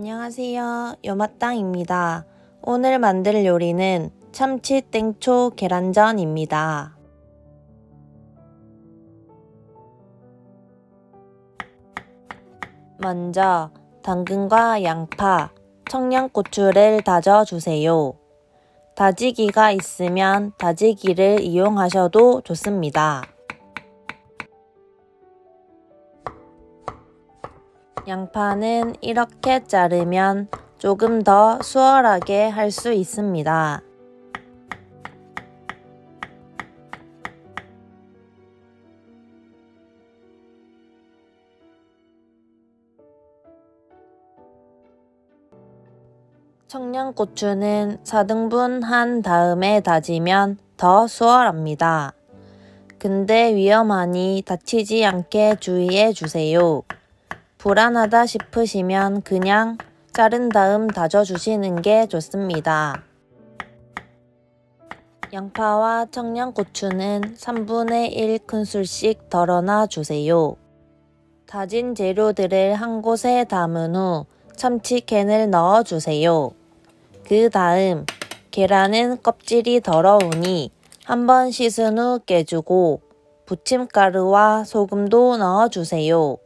안녕하세요. 요마땅입니다. 오늘 만들 요리는 참치 땡초 계란전입니다. 먼저 당근과 양파, 청양고추를 다져주세요. 다지기가 있으면 다지기를 이용하셔도 좋습니다. 양파는 이렇게 자르면 조금 더 수월하게 할 수 있습니다. 청양고추는 4등분 한 다음에 다지면 더 수월합니다. 근데 위험하니 다치지 않게 주의해 주세요. 불안하다 싶으시면 그냥 자른 다음 다져주시는 게 좋습니다. 양파와 청양고추는 3분의 1 큰술씩 덜어놔 주세요. 다진 재료들을 한 곳에 담은 후 참치캔을 넣어 주세요. 그 다음 계란은 껍질이 더러우니 한번 씻은 후 깨주고 부침가루와 소금도 넣어 주세요.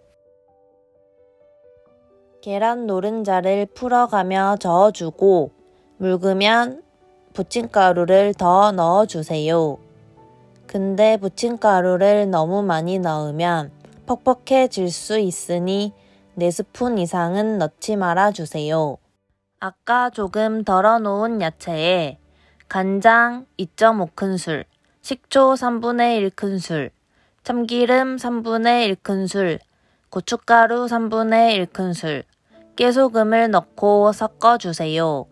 계란 노른자를 풀어가며 저어주고 묽으면 부침가루를 더 넣어주세요. 근데 부침가루를 너무 많이 넣으면 퍽퍽해질 수 있으니 4스푼 이상은 넣지 말아주세요. 아까 조금 덜어놓은 야채에 간장 2.5큰술, 식초 3분의 1큰술, 참기름 3분의 1큰술, 고춧가루 3분의 1큰술, 깨소금을 넣고 섞어주세요.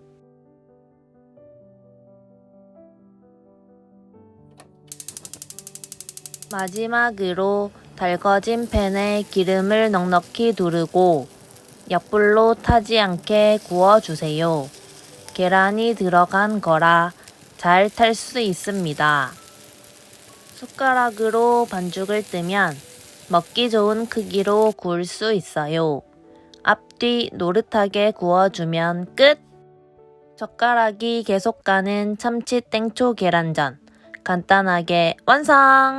마지막으로 달궈진 팬에 기름을 넉넉히 두르고 약불로 타지 않게 구워주세요. 계란이 들어간 거라 잘 탈 수 있습니다. 숟가락으로 반죽을 뜨면 먹기 좋은 크기로 구울 수 있어요. 앞뒤 노릇하게 구워주면 끝! 젓가락이 계속 가는 참치 땡초 계란전. 간단하게 완성!